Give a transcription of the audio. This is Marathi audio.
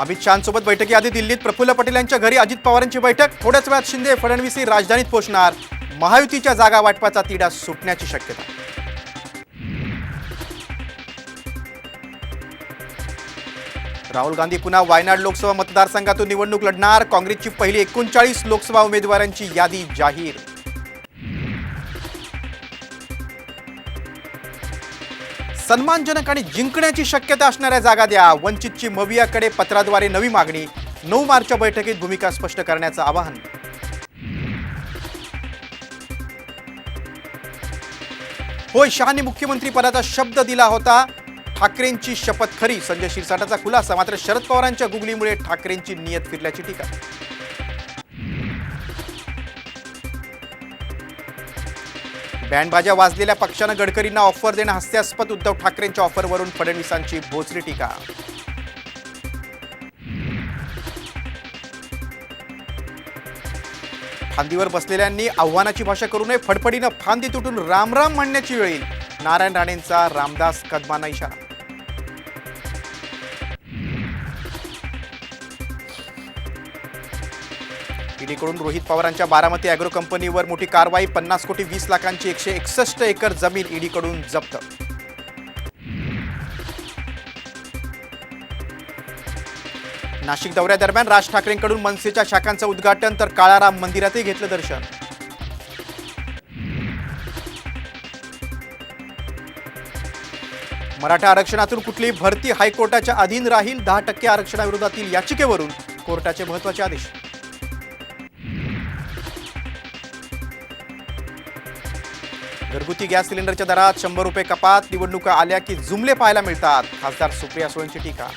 अमित शहांसोबत बैठकीआधी दिल्लीत प्रफुल्ल पटेल यांच्या घरी अजित पवारांची बैठक. थोड्याच वेळात शिंदे फडणवीस ही राजधानीत पोहोचणार. महायुतीच्या जागा वाटपाचा तिढा सुटण्याची शक्यता. राहुल गांधी पुन्हा वायनाड लोकसभा मतदारसंघातून निवडणूक लढणार. काँग्रेसची पहिली एकोणचाळीस लोकसभा उमेदवारांची यादी जाहीर. सन्मानजनक आणि जिंकण्याची शक्यता असणाऱ्या जागा द्या. वंचितची मवियाकडे पत्राद्वारे नवी मागणी. नऊ मार्चच्या बैठकीत भूमिका स्पष्ट करण्याचं आवाहन. होय शहानी मुख्यमंत्री पदाचा शब्द दिला होता. ठाकरेंची शपथ खरी. संजय शिरसाटाचा खुलासा. मात्र शरद पवारांच्या गुगलीमुळे ठाकरेंची नियत फिरल्याची टीका. बँडबाजा वाजलेल्या पक्षानं गडकरींना ऑफर देणं हास्यास्पद उद्धव ठाकरेंच्या ऑफरवरून फडणवीसांची भोसरी टीका. फांदीवर बसलेल्यांनी आव्हानाची भाषा करू नये फडफडीनं फांदी तुटून रामराम म्हणण्याची वेळी नारायण राणेंचा रामदास कदमांना इशारा. ईडीकडून रोहित पवारांच्या बारामती अॅग्रो कंपनीवर मोठी कारवाई पन्नास कोटी वीस लाखांची एकशे एकसष्ट एकर जमीन ईडीकडून जप्त. नाशिक दौऱ्यादरम्यान राज ठाकरेंकडून मनसेच्या शाखांचं उद्घाटन तर काळाराम मंदिरातही घेतलं दर्शन. मराठा आरक्षणातून कुठलीही भरती हायकोर्टाच्या अधीन राहील दहा टक्के आरक्षणाविरोधातील याचिकेवरून कोर्टाचे महत्त्वाचे आदेश. घरगुती गॅस सिलेंडरच्या दरात शंभर रुपये कपात. निवडणुका आल्या की जुमले पाहायला मिळतात. खासदार सुप्रिया सुळेंची टीका.